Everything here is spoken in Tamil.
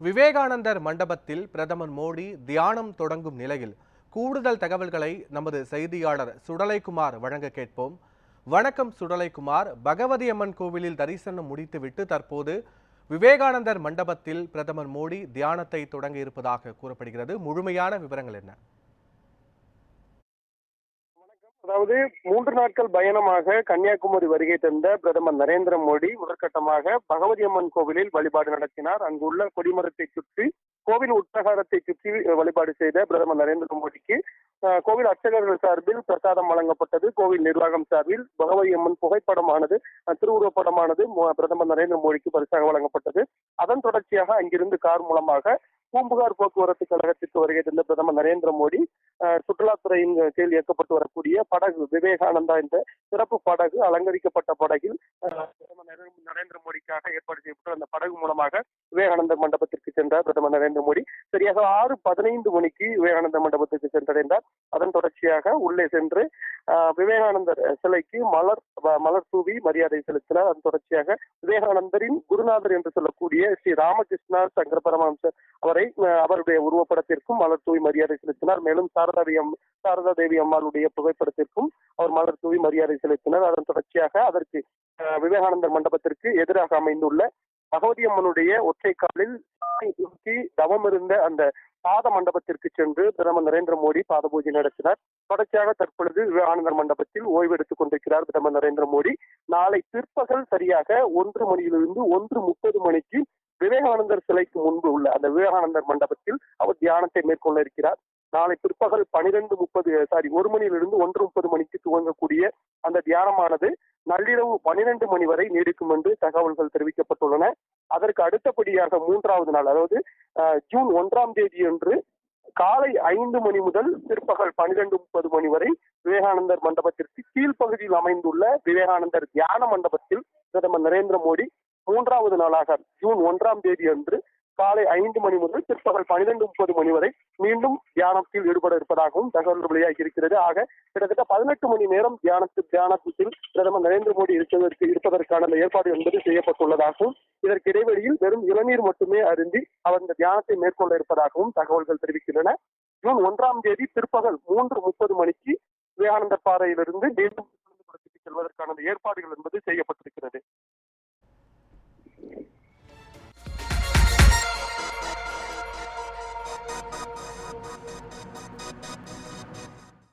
விவேகானந்தர் மண்டபத்தில் பிரதமர் மோடி தியானம் தொடங்கும் நிலையில் கூடுதல் தகவல்களை நமது செய்தியாளர் சுடலைக்குமார் வழங்க கேட்போம். வணக்கம் சுடலைக்குமார். பகவதி அம்மன் கோவிலில் தரிசனம் முடித்துவிட்டு தற்போது விவேகானந்தர் மண்டபத்தில் பிரதமர் மோடி தியானத்தை தொடங்க இருப்பதாக கூறப்படுகிறது. முழுமையான விவரங்கள் என்ன? அதாவது மூன்று நாட்கள் பயணமாக கன்னியாகுமரி வருகை தந்த பிரதமர் நரேந்திர மோடி முதற்கட்டமாக பகவதி அம்மன் கோவிலில் வழிபாடு நடத்தினார். அங்குள்ள கொடிமரத்தை சுற்றி கோவில் உட்பிரகாரத்தை சுற்றி வழிபாடு செய்த பிரதமர் நரேந்திர மோடிக்கு கோவில் அர்ச்சகர்கள் சார்பில் பிரசாதம் வழங்கப்பட்டது. கோவில் நிர்வாகம் சார்பில் பகவதி அம்மன் புகைப்படமானது திருவுருவப்படமானது பிரதமர் நரேந்திர மோடிக்கு பரிசாக வழங்கப்பட்டது. அதன் தொடர்ச்சியாக அங்கிருந்து கார் மூலமாக பூம்புகார் போக்குவரத்து கழகத்திற்கு வருகை தந்த பிரதமர் நரேந்திர மோடி சுற்றுலாத்துறையின் கீழ் இயக்கப்பட்டு வரக்கூடிய படகு விவேகானந்தா என்ற சிறப்பு படகு அலங்கரிக்கப்பட்ட படகில் பிரதமர் நரேந்திர- மோடிக்காக ஏற்பாடு செய்யப்பட்ட அந்த படகு மூலமாக விவேகானந்த மண்டபத்திற்கு சென்றார் பிரதமர் நரேந்திர மோடி. சரியாக ஆறு பதினைந்து மணிக்கு விவேகானந்த மண்டபத்திற்கு சென்றடைந்தார். அதன் தொடர்ச்சியாக உள்ளே சென்று விவேகானந்தர் சிலைக்கு மலர் மலர் தூவி மரியாதை செலுத்தினார். அதன் தொடர்ச்சியாக விவேகானந்தரின் குருநாதர் என்று சொல்லக்கூடிய ஸ்ரீ ராமகிருஷ்ணா சங்கர பரமஹம்சர் அவரை அவருடைய உருவப்படத்திற்கும் மலர் தூவி மரியாதை செலுத்தினார். மேலும் சாரதாவி சாரதா தேவி அம்மாளுடைய புகைப்படத்திற்கும் அவர் மலர் தூவி மரியாதை செலுத்தினார். அதன் தொடர்ச்சியாக அதற்கு அஹ், விவேகானந்தர் மண்டபத்திற்கு எதிராக அமைந்துள்ள பகவதி அம்மனுடைய ஒற்றை காலில் தவம் இருந்த அந்த பாத மண்டபத்திற்கு சென்று பிரதமர் நரேந்திர மோடி பாத பூஜை நடத்தினார். தொடர்ச்சியாக தற்பொழுது விவேகானந்தர் மண்டபத்தில் ஓய்வு எடுத்துக் கொண்டிருக்கிறார் பிரதமர் நரேந்திர மோடி. நாளை பிற்பகல் சரியாக ஒன்று மணியிலிருந்து ஒன்று முப்பது மணிக்கு விவேகானந்தர் சிலைக்கு முன்பு உள்ள அந்த விவேகானந்தர் மண்டபத்தில் அவர் தியானத்தை மேற்கொள்ள இருக்கிறார். நாளை பிற்பகல் பனிரெண்டு முப்பது சாரி ஒரு மணியிலிருந்து ஒன்று முப்பது மணிக்கு துவங்கக்கூடிய அந்த தியானமானது நள்ளிரவு பனிரெண்டு மணி வரை நீடிக்கும் என்று தகவல்கள் தெரிவிக்கப்பட்டுள்ளன. அதற்கு அடுத்தபடியாக மூன்றாவது நாள் அதாவது ஜூன் ஒன்றாம் தேதி அன்று காலை ஐந்து மணி முதல் பிற்பகல் பன்னிரண்டு முப்பது மணி வரை விவேகானந்தர் மண்டபத்திற்கு கீழ்ப்பகுதியில் அமைந்துள்ள விவேகானந்தர் தியான மண்டபத்தில் பிரதமர் நரேந்திர மோடி மூன்றாவது நாளாக ஜூன் ஒன்றாம் தேதி அன்று காலை ஐந்து மணி முதல் பிற்பகல் பன்னிரண்டு முப்பது மணி வரை மீண்டும் தியானத்தில் ஈடுபட இருப்பதாகவும் தகவல் வெளியாகி இருக்கிறது. ஆக கிட்டத்தட்ட பதினெட்டு மணி நேரம் தியானத்து தியானத்தில் பிரதமர் நரேந்திர மோடி இருப்பதற்கு இருப்பதற்கான ஏற்பாடு என்பது செய்யப்பட்டுள்ளதாகவும் இதற்கு இடைவெளியில் வெறும் இளநீர் மட்டுமே அருந்தி அவர் இந்த தியானத்தை மேற்கொள்ள இருப்பதாகவும் தகவல்கள் தெரிவிக்கின்றன. ஜூன் ஒன்றாம் தேதி பிற்பகல் மூன்று முப்பது மணிக்கு விவேகானந்தர் பாறையிலிருந்து மீண்டும் செல்வதற்கான ஏற்பாடுகள் என்பது செய்யப்பட்டிருக்கிறது